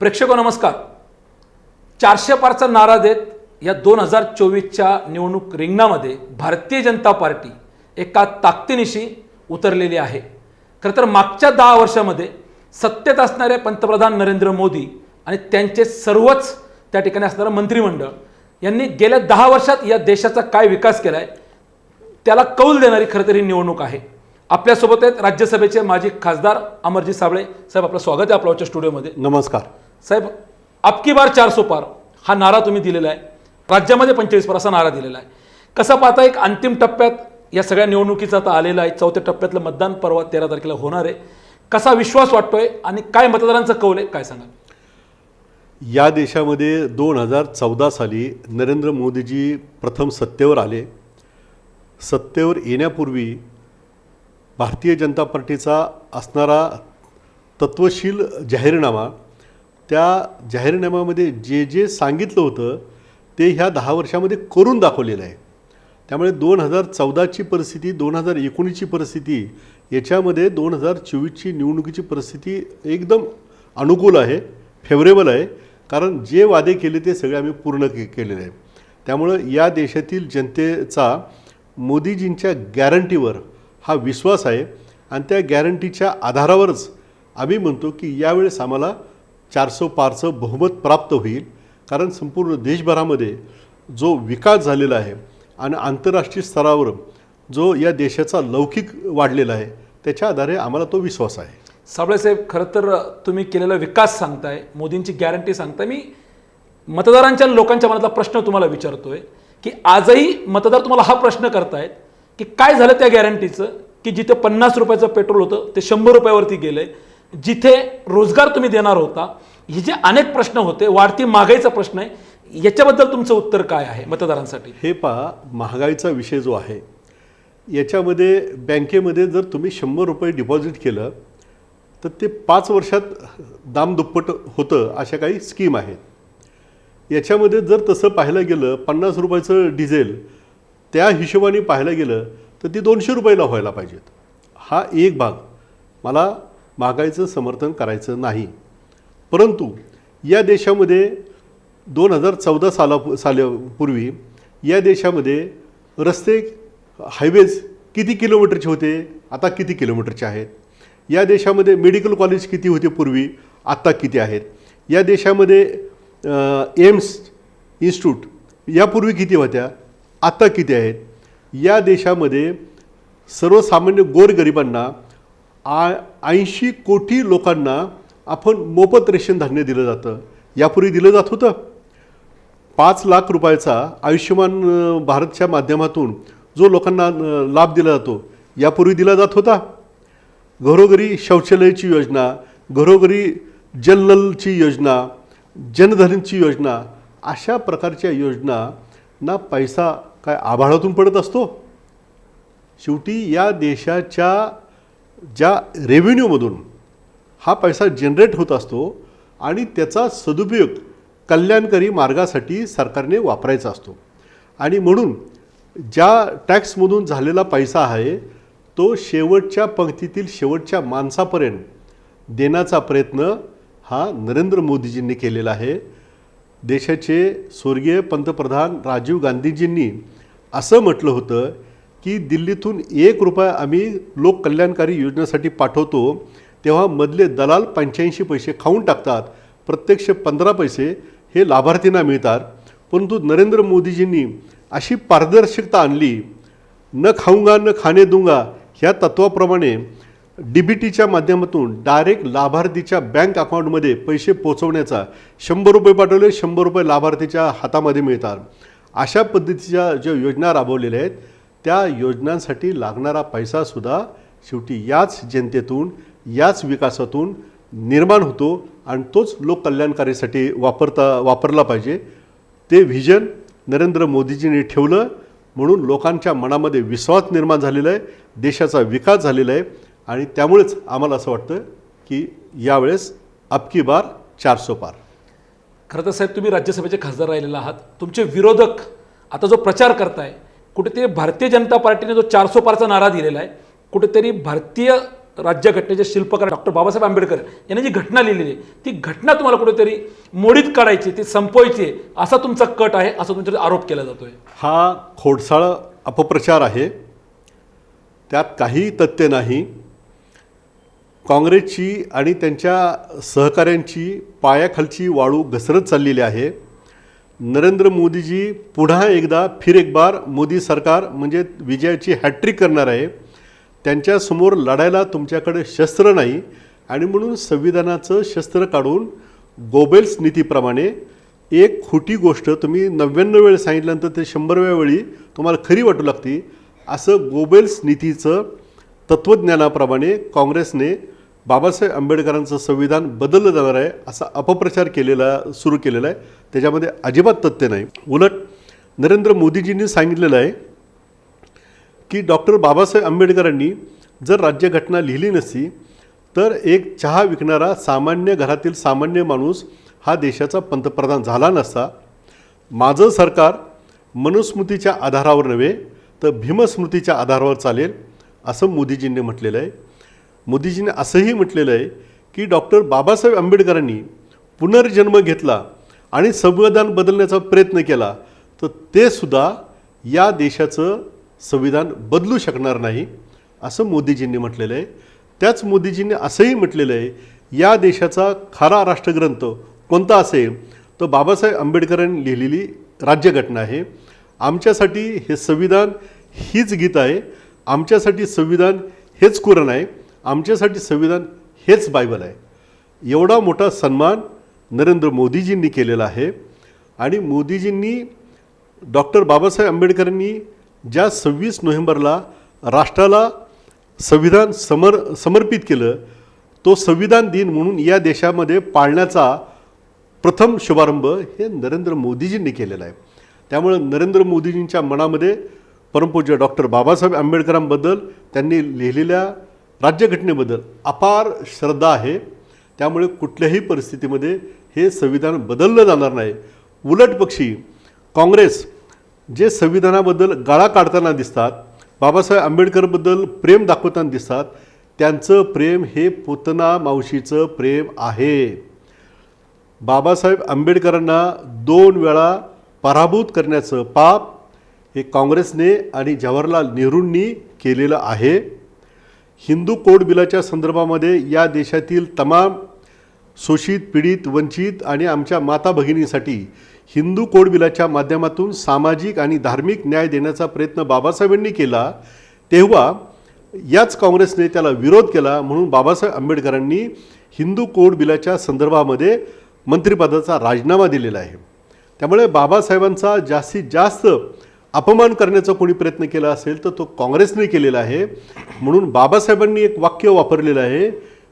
प्रेक्षक नमस्कार. चारशे पारचा नारा देत या दोन हजार चोवीसच्या निवडणूक रिंगणामध्ये भारतीय जनता पार्टी एका ताकदीनिशी उतरलेली आहे. खरं तर मागच्या दहा वर्षामध्ये सत्तेत असणारे पंतप्रधान नरेंद्र मोदी आणि त्यांचे सर्वच त्या ठिकाणी असणारं मंत्रिमंडळ यांनी गेल्या दहा वर्षात या देशाचा काय विकास केला आहे त्याला कौल देणारी खरं तर ही निवडणूक आहे. आपल्यासोबत आहेत राज्यसभेचे माजी खासदार अमरजी साबळे. साहेब आपलं स्वागत आहे आपल्या स्टुडिओमध्ये. नमस्कार. साहेब आपकी बार चारसो पार. हा नारा तुम्ही दिलेला आहे. राज्यामध्ये पंचेचाळीस पार असा नारा दिलेला आहे. कसा पाहता एक अंतिम टप्प्यात या सगळ्या निवडणुकीचा आता आलेला आहे. चौथ्या टप्प्यातलं मतदान परवा तेरा तारखेला होणार आहे. कसा विश्वास वाटतोय आणि काय मतदारांचं कौल आहे काय सांगा या देशामध्ये दोन हजार चौदा साली नरेंद्र मोदीजी प्रथम सत्तेवर आले. सत्तेवर येण्यापूर्वी भारतीय जनता पार्टीचा असणारा तत्वशील जाहीरनामा त्या जाहीरनाम्यामध्ये जे जे सांगितलं होतं ते ह्या दहा वर्षामध्ये करून दाखवलेलं आहे. त्यामुळे दोन हजार चौदाची परिस्थिती दोन हजार एकोणीसची परिस्थिती याच्यामध्ये दोन हजार चोवीसची निवडणुकीची परिस्थिती एकदम अनुकूल आहे फेवरेबल आहे. कारण जे वादे केले ते सगळे आम्ही पूर्ण के केलेले आहे. त्यामुळं या देशातील जनतेचा मोदीजींच्या गॅरंटीवर हा विश्वास आहे. आणि त्या गॅरंटीच्या आधारावरच आम्ही म्हणतो की यावेळेस आम्हाला चारसो पारसं बहुमत प्राप्त होईल. कारण संपूर्ण देशभरामध्ये जो विकास झालेला आहे आणि आंतरराष्ट्रीय स्तरावर जो या देशाचा लौकिक वाढलेला आहे त्याच्या आधारे आम्हाला तो विश्वास आहे. साबळे साहेब खरं तर तुम्ही केलेला विकास सांगताय मोदींची गॅरंटी सांगताय. मी मतदारांच्या लोकांच्या मनातला प्रश्न तुम्हाला विचारतोय की आजही मतदार तुम्हाला हा प्रश्न करतायत की काय झालं त्या गॅरंटीचं की जिथे पन्नास रुपयाचं पेट्रोल होतं ते शंभर रुपयावरती गेलंय जिथे रोजगार तुम्ही देणार होता हे जे अनेक प्रश्न होते वाढती महागाईचा प्रश्न आहे याच्याबद्दल तुमचं उत्तर काय आहे मतदारांसाठी? हे पहा महागाईचा विषय जो आहे याच्यामध्ये बँकेमध्ये जर तुम्ही शंभर रुपये डिपॉझिट केलं तर ते पाच वर्षात दाम दुप्पट होतं अशा काही स्कीम आहेत. याच्यामध्ये जर तसं पाहायला गेलं पन्नास रुपयाचं डिझेल त्या हिशोबाने पाहायला गेलं तर ती दोनशे रुपयाला व्हायला पाहिजेत. हा एक भाग. मला महागाईचं समर्थन करायचं नाही. परंतु या देशामध्ये दोन हजार चौदा साला सालापूर्वी या देशामध्ये रस्ते हायवेज किती किलोमीटरचे होते? आता किती किलोमीटरचे आहेत? या देशामध्ये मेडिकल कॉलेज किती होते पूर्वी? आत्ता किती आहेत? या देशामध्ये एम्स इन्स्टिट्यूट यापूर्वी किती होत्या? आत्ता किती आहेत? या देशामध्ये सर्वसामान्य गोरगरिबांना आ ऐंशी कोटी लोकांना आपण मोफत रेशन धान्य दिलं जातं. यापूर्वी दिलं जात होतं. पाच लाख रुपयाचा आयुष्यमान भारतच्या माध्यमातून जो लोकांना लाभ दिला जातो यापूर्वी दिला जात होता. घरोघरी शौचालयाची योजना घरोघरी जलनलची योजना जनधनची योजना अशा प्रकारच्या योजना ना पैसा काय आभाळातून पडत असतो? शेवटी या देशाच्या ज्या रेव्हेन्यूमधून हा पैसा जनरेट होत असतो आणि त्याचा सदुपयोग कल्याणकारी मार्गासाठी सरकारने वापरायचा असतो. आणि म्हणून ज्या टॅक्समधून झालेला पैसा आहे तो शेवटच्या पंक्तीतील शेवटच्या माणसापर्यंत देण्याचा प्रयत्न हा नरेंद्र मोदीजींनी केलेला आहे. देशाचे स्वर्गीय पंतप्रधान राजीव गांधीजींनी असं म्हटलं होतं की दिल्लीतून एक रुपया आम्ही लोककल्याणकारी योजनेसाठी पाठवतो तेव्हा मधले दलाल पंच्याऐंशी पैसे खाऊन टाकतात प्रत्यक्ष पंधरा पैसे हे लाभार्थींना मिळतात. परंतु नरेंद्र मोदीजींनी अशी पारदर्शकता आणली न खाऊंगा न खाणे दूंगा ह्या तत्वाप्रमाणे डी बी टीच्या माध्यमातून डायरेक्ट लाभार्थीच्या बँक अकाउंटमध्ये पैसे पोचवण्याचा शंभर रुपये पाठवले शंभर रुपये लाभार्थीच्या हातामध्ये मिळतात. अशा पद्धतीच्या ज्या योजना राबवलेल्या आहेत त्या योजनांसाठी लागणारा पैसासुद्धा शेवटी याच जनतेतून याच विकासातून निर्माण होतो आणि तोच लोककल्याणकारीसाठी वापरता वापरला पाहिजे. ते व्हिजन नरेंद्र मोदीजींनी ठेवलं म्हणून लोकांच्या मनामध्ये विश्वास निर्माण झालेला आहे देशाचा विकास झालेला आहे आणि त्यामुळेच आम्हाला असं वाटतं की यावेळेस अबकी बार चारसो पार. खरं तर साहेब तुम्ही राज्यसभेचे खासदार राहिलेला आहात. तुमचे विरोधक आता जो प्रचार करताय कुठेतरी भारतीय जनता पार्टीने जो चारसो पारचा नारा दिलेला आहे कुठेतरी भारतीय राज्यघटनेचे शिल्पकार डॉक्टर बाबासाहेब आंबेडकर यांनी जी घटना लिहिलेली आहे ती घटना तुम्हाला कुठेतरी मोडीत काढायची ती संपवायची आहे, असा तुमचा कट आहे असा तुमच्यावर आरोप केला जातोय? हा खोडसाळ अपप्रचार आहे. त्यात काही तथ्य नाही. काँग्रेसची आणि त्यांच्या सहकाऱ्यांची पायाखालची वाळू घसरत चाललेली आहे. नरेंद्र मोदीजी पुन्हा एकदा फिर एक बार मोदी सरकार म्हणजे विजयाची हॅट्रिक करणार आहे. त्यांच्यासमोर लढायला तुमच्याकडे शस्त्र नाही आणि म्हणून संविधानाचं शस्त्र काढून गोबेल्स नीतीप्रमाणे एक खोटी गोष्ट तुम्ही नव्याण्णव वेळ सांगितल्यानंतर ते शंभरव्या वेळी तुम्हाला खरी वाटू लागते. असं गोबेल्स नीतीचं तत्त्वज्ञानाप्रमाणे काँग्रेसने बाबासाहेब आंबेडकरांचं संविधान बदललं जाणार आहे असा अपप्रचार केलेला सुरू केलेला आहे. त्याच्यामध्ये अजिबात तथ्य नाही. उलट नरेंद्र मोदीजींनी सांगितलेलं आहे की डॉक्टर बाबासाहेब आंबेडकरांनी जर राज्यघटना लिहिली नसती तर एक चहा विकणारा सामान्य घरातील सामान्य माणूस हा देशाचा पंतप्रधान झाला नसता. माझं सरकार मनुस्मृतीच्या आधारावर नव्हे तर भीमस्मृतीच्या आधारावर चालेल असं मोदीजींनी म्हटलेलं आहे. मोदीजींनी असंही म्हटलेलं आहे की डॉक्टर बाबासाहेब आंबेडकरांनी पुनर्जन्म घेतला आणि संविधान बदलण्याचा प्रयत्न केला तर ते सुद्धा या देशाचं संविधान बदलू शकणार नाही असं मोदीजींनी म्हटलेलं आहे. त्याच मोदीजींनी असंही म्हटलेलं आहे या देशाचा खरा राष्ट्रग्रंथ कोणता असेल तर बाबासाहेब आंबेडकरांनी लिहिलेली राज्यघटना आहे. आमच्यासाठी हे संविधान हीच गीत आहे आमच्यासाठी संविधान हेच कुरण आहे. आमच्यासाठी संविधान हेच बायबल आहे. एवढा मोठा सन्मान नरेंद्र मोदीजींनी केलेला आहे. आणि मोदीजींनी डॉक्टर बाबासाहेब आंबेडकरांनी ज्या सव्वीस नोव्हेंबरला राष्ट्राला संविधान समर समर्पित केलं तो संविधान दिन म्हणून या देशामध्ये पाळण्याचा प्रथम शुभारंभ हे नरेंद्र मोदीजींनी केलेला आहे. त्यामुळं नरेंद्र मोदीजींच्या मनामध्ये परमपूज्य डॉक्टर बाबासाहेब आंबेडकरांबद्दल त्यांनी लिहिलेल्या राज्यघटनेबद्दल अपार श्रद्धा आहे. त्यामुळे कुठल्याही परिस्थितीमध्ये हे संविधान बदललं जाणार नाही. उलट पक्षी काँग्रेस जे संविधानाबद्दल गाळा काढताना दिसतात बाबासाहेब आंबेडकरबद्दल प्रेम दाखवताना दिसतात त्यांचं प्रेम हे पुतना मावशीचं प्रेम आहे. बाबासाहेब आंबेडकरांना दोन वेळा पराभूत करण्याचं पाप हे काँग्रेसने आणि जवाहरलाल नेहरूंनी केलेलं आहे. हिंदू कोड बिलाच्या संदर्भामध्ये या देशातील तमाम शोषित पीडित वंचित आणि आमच्या माता भगिनींसाठी हिंदू कोड बिलाच्या माध्यमातून सामाजिक आणि धार्मिक न्याय देण्याचा प्रयत्न बाबासाहेबांनी केला तेव्हा याच काँग्रेसने त्याला विरोध केला म्हणून बाबासाहेब आंबेडकरांनी हिंदू कोड बिलाच्या संदर्भामध्ये मंत्रिपदाचा राजीनामा दिलेला आहे. त्यामुळे बाबासाहेबांचा जास्तीत जास्त अपमान करण्याचा कोणी प्रयत्न केला असेल तर तो काँग्रेसने केलेला आहे. म्हणून बाबासाहेबांनी एक वाक्य वापरलेलं आहे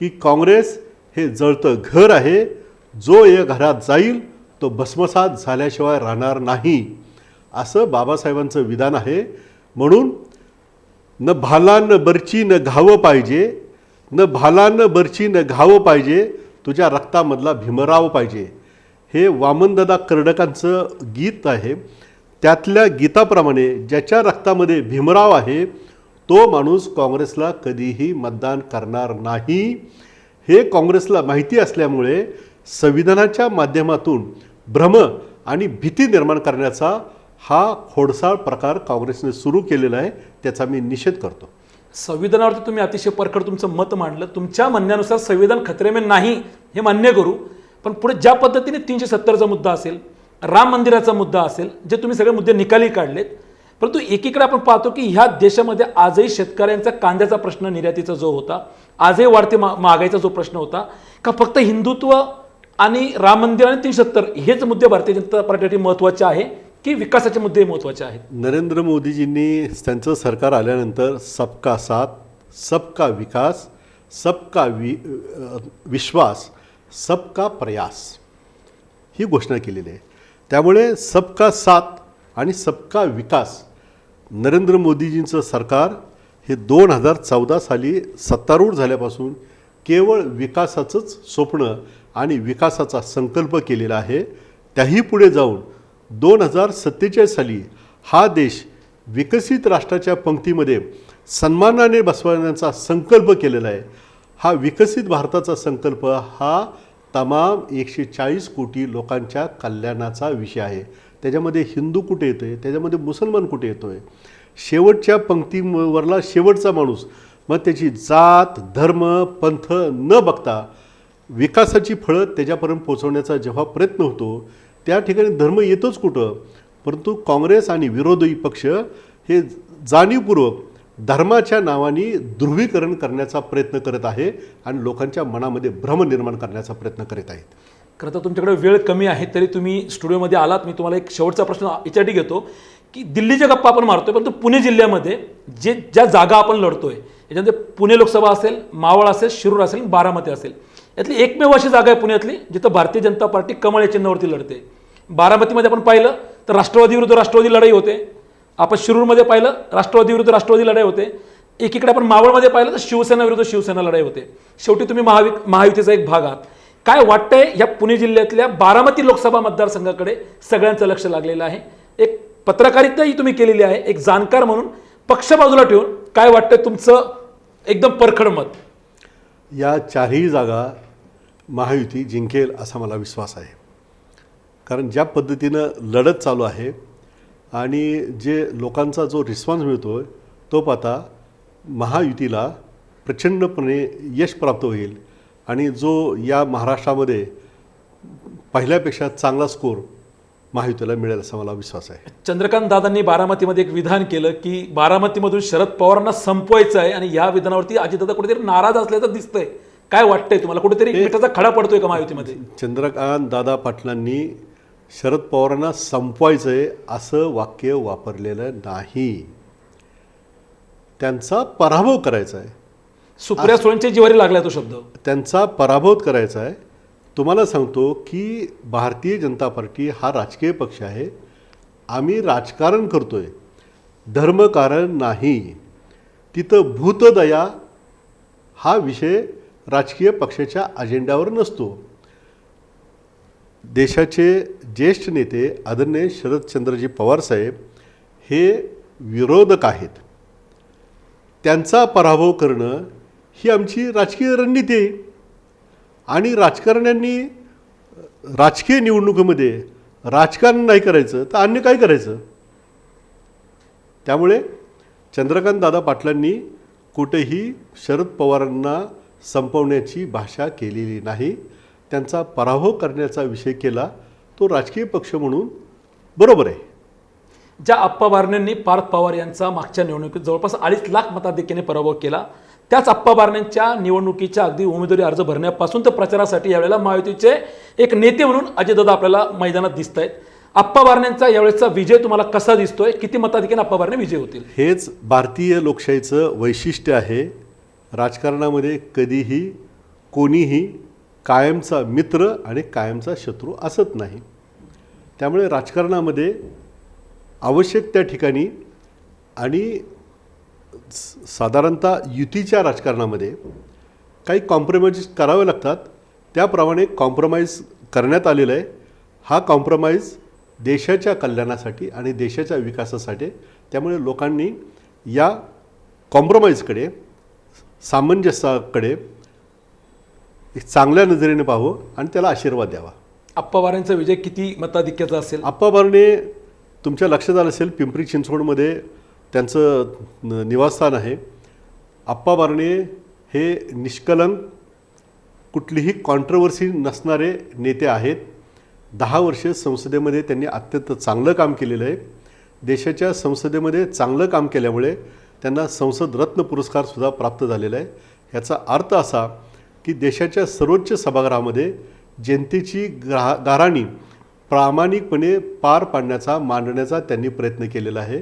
की काँग्रेस हे जळतं घर आहे. जो या घरात जाईल तो भस्मसात झाल्याशिवाय राहणार नाही. असं बाबासाहेबांचं विधान आहे. म्हणून न भाला न बरची न घावं पाहिजे न भाला न बरची न घावं पाहिजे तुझ्या रक्तामधला भीमराव पाहिजे. हे वामनदादा कर्डकांचं गीत आहे. त्यातल्या गीताप्रमाणे ज्याच्या रक्तामध्ये भीमराव आहे तो माणूस काँग्रेसला कधीही मतदान करणार नाही. हे काँग्रेसला माहिती असल्यामुळे संविधानाच्या माध्यमातून भ्रम आणि भीती निर्माण करण्याचा हा खोडसाळ प्रकार काँग्रेसने सुरू केलेला आहे त्याचा मी निषेध करतो. संविधानावरती तुम्ही अतिशय परखड तुमचं मत मांडलं. तुमच्या म्हणण्यानुसार संविधान खतरेमे नाही हे मान्य करू. पण पुढे ज्या पद्धतीने तीनशे सत्तरचा मुद्दा असेल राम मंदिराचा मुद्दा असेल जे तुम्ही सगळे मुद्दे निकाली काढलेत परंतु एकीकडे आपण पाहतो की ह्या देशामध्ये आजही शेतकऱ्यांचा कांद्याचा प्रश्न निर्यातीचा जो होता आजही वाढते मा महागाईचा जो प्रश्न होता का फक्त हिंदुत्व आणि राम मंदिर आणि तीनशे सत्तर हेच मुद्दे भारतीय जनता पार्टीसाठी महत्त्वाचे आहे की विकासाचे मुद्दे महत्त्वाचे आहेत? नरेंद्र मोदीजींनी त्यांचं सरकार आल्यानंतर सबका साथ सबका विकास सबका वि विश्वास सबका प्रयास ही घोषणा केलेली आहे. त्यामुळे सबका साथ आणि सबका विकास नरेंद्र मोदीजींचं सरकार हे दोन हजार चौदा साली सत्तारूढ झाल्यापासून केवळ विकासाचंच स्वप्न आणि विकासाचा संकल्प केलेला आहे. त्याही पुढे जाऊन दोन हजार सत्तेचाळीस साली हा देश विकसित राष्ट्राच्या पंक्तीमध्ये सन्मानाने बसवण्याचा संकल्प केलेला आहे. हा विकसित भारताचा संकल्प हा तमाम एकशे चाळीस कोटी लोकांच्या कल्याणाचा विषय आहे. त्याच्यामध्ये हिंदू कुठे येतो आहे त्याच्यामध्ये मुसलमान कुठे येतो आहे शेवटच्या पंक्तीवरला शेवटचा माणूस मग त्याची जात धर्म पंथ न बघता विकासाची फळं त्याच्यापर्यंत पोहोचवण्याचा जेव्हा प्रयत्न होतो त्या ठिकाणी धर्म येतोच कुठं? परंतु काँग्रेस आणि विरोधी पक्ष हे जाणीवपूर्वक धर्माच्या नावाने ध्रुवीकरण करण्याचा प्रयत्न करत आहे आणि लोकांच्या मनामध्ये भ्रम निर्माण करण्याचा प्रयत्न करीत आहेत. खरं तर तुमच्याकडे वेळ कमी आहे तरी तुम्ही स्टुडिओमध्ये आलात. मी तुम्हाला एक शेवटचा प्रश्न याच्यासाठी घेतो की दिल्लीच्या गप्पा आपण मारतोय परंतु पुणे जिल्ह्यामध्ये जे ज्या जागा आपण लढतोय याच्यामध्ये पुणे लोकसभा असेल मावळ असेल शिरूर असेल बारामती असेल यातली एकमेव अशी जागा आहे पुण्यातली जिथं भारतीय जनता पार्टी कमळ या चिन्हावरती लढते. बारामतीमध्ये आपण पाहिलं तर राष्ट्रवादी विरुद्ध राष्ट्रवादी लढाई होते. आपण शिरूरमध्ये पाहिलं राष्ट्रवादी विरुद्ध राष्ट्रवादी लढाई होते. एकीकडे आपण मावळमध्ये पाहिलं तर शिवसेना विरुद्ध शिवसेना लढाई होते. शेवटी तुम्ही महावि महायुतीचा एक भाग आहात. काय वाटतंय या पुणे जिल्ह्यातल्या बारामती लोकसभा मतदारसंघाकडे सगळ्यांचं लक्ष लागलेलं आहे? एक पत्रकारिताही तुम्ही केलेली आहे एक जाणकार म्हणून. पक्ष बाजूला ठेवून काय वाटतंय तुमचं एकदम परखड मत? या चारही जागा महायुती जिंकेल असा मला विश्वास आहे. कारण ज्या पद्धतीनं लढत चालू आहे आणि जे लोकांचा जो रिस्पॉन्स मिळतो आहे तो पाहता महायुतीला प्रचंडपणे यश प्राप्त होईल. आणि जो या महाराष्ट्रामध्ये पहिल्यापेक्षा चांगला स्कोर महायुतीला मिळेल असा मला विश्वास आहे. चंद्रकांत दादांनी बारामतीमध्ये एक विधान केलं की बारामतीमधून शरद पवारांना संपवायचं आहे आणि या विधानावरती अजितदादा कुठेतरी नाराज असल्याचं दिसतंय. काय वाटतंय तुम्हाला? कुठेतरी खडा पडतोय का महायुतीमध्ये? चंद्रकांत दादा पाटलांनी शरद पवारांना संपवायचं आहे असं वाक्य वापरलेलं नाही. त्यांचा पराभव करायचा आहे. सुप्रिया सुळेंच्या जिवारी लागलाय तो शब्द. त्यांचा पराभव करायचा आहे. तुम्हाला सांगतो की भारतीय जनता पार्टी हा राजकीय पक्ष आहे. आम्ही राजकारण करतोय. धर्मकारण नाही. तिथं भूतदया हा विषय राजकीय पक्षाच्या अजेंड्यावर नसतो. देशाचे ज्येष्ठ नेते आदरणीय शरदचंद्रजी पवार साहेब हे विरोधक आहेत. त्यांचा पराभव करणं ही आमची राजकीय रणनीती आहे. आणि राजकारण्यांनी राजकीय निवडणुकीमध्ये राजकारण नाही करायचं तर अन्य काय करायचं? त्यामुळे चंद्रकांत दादा पाटलांनी कुठेही शरद पवारांना संपवण्याची भाषा केलेली नाही. त्यांचा पराभव करण्याचा विषय केला तो राजकीय पक्ष म्हणून बरोबर आहे. ज्या आप्पा बारण्यांनी पार्थ पवार यांचा मागच्या निवडणुकीत जवळपास अडीच लाख मताधिक्याने पराभव केला त्याच आप्पा बारण्यांच्या निवडणुकीच्या अगदी उमेदवारी अर्ज भरण्यापासून तर प्रचारासाठी यावेळेला महायुतीचे एक नेते म्हणून अजयदादा आपल्याला मैदानात दिसत आहेत आप्पा बारण्यांचा यावेळेचा विजय तुम्हाला कसा दिसतोय? किती मताधिक्याने आप्पा बारणे विजय होतील? हेच भारतीय लोकशाहीचं वैशिष्ट्य आहे. राजकारणामध्ये कधीही कोणीही कायमचा मित्र आणि कायमचा शत्रू असत नाही. त्यामुळे राजकारणामध्ये आवश्यक त्या ठिकाणी आणि स- साधारणतः युतीच्या राजकारणामध्ये काही कॉम्प्रोमाइज करावे लागतात. त्याप्रमाणे कॉम्प्रोमाइज करण्यात आलेलं आहे. हा कॉम्प्रोमाइज देशाच्या कल्याणासाठी आणि देशाच्या विकासासाठी त्यामुळे लोकांनी या कॉम्प्रोमाइजकडे सामंजस्याकडे चांगल्या नजरेने पाहावं आणि त्याला आशीर्वाद द्यावा. आप्पा बारण्यांचा विजय किती मताधिक्याचा असेल? आप्पा बारणे तुमच्या लक्षात आलं असेल पिंपरी चिंचवडमध्ये त्यांचं निवासस्थान आहे. आप्पा बारणे हे निष्कलंक कुठलीही कॉन्ट्रवर्सी नसणारे नेते आहेत. दहा वर्षे संसदेमध्ये त्यांनी अत्यंत चांगलं काम केलेलं आहे. देशाच्या संसदेमध्ये चांगलं काम केल्यामुळे त्यांना संसद रत्न पुरस्कारसुद्धा प्राप्त झालेला आहे. ह्याचा अर्थ असा की देशाच्या सर्वोच्च सभागृहामध्ये जनतेची ग्राह गाराणी प्रामाणिकपणे पार पाडण्याचा मांडण्याचा त्यांनी प्रयत्न केलेला आहे.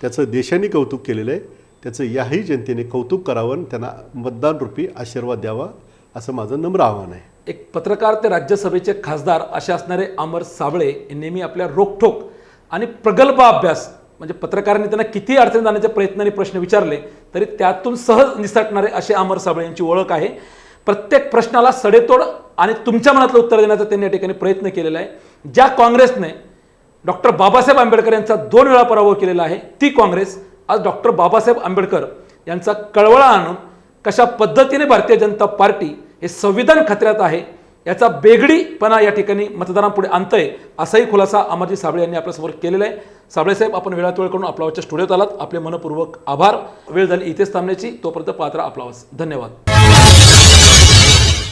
त्याचं देशाने कौतुक केलेलं आहे. त्याचं याही जनतेने कौतुक करावं आणि त्यांना मतदानरूपी आशीर्वाद द्यावा असं माझं नम्र आव्हान आहे. एक पत्रकार ते राज्यसभेचे खासदार असे असणारे अमर साबळे नेहमी आपल्या रोखठोक आणि प्रगल्भ अभ्यास म्हणजे पत्रकारांनी त्यांना किती अडचणी जाण्याचे प्रयत्नाने प्रश्न विचारले तरी त्यातून सहज निसटणारे असे अमर साबळे यांची ओळख आहे. प्रत्येक प्रश्नाला सडेतोड आणि तुमच्या मनातलं उत्तर देण्याचा त्यांनी या ठिकाणी प्रयत्न केलेला आहे. ज्या काँग्रेसने डॉक्टर बाबासाहेब आंबेडकर यांचा दोन वेळा पराभव केलेला आहे ती काँग्रेस आज डॉक्टर बाबासाहेब आंबेडकर यांचा कळवळा आणून कशा पद्धतीने भारतीय जनता पार्टी हे संविधान खतऱ्यात आहे याचा बेगडीपणा या ठिकाणी मतदारांपुढे आणतंय असाही खुलासा अमरजी साबळे यांनी आपल्यासमोर केलेला आहे. साबळे साहेब आपण वेळात वेळ करून आपला स्टुडिओत आलात. आपले मनपूर्वक आभार. वेळ झाली इथेच थांबण्याची. तोपर्यंत पात्र आपला धन्यवाद.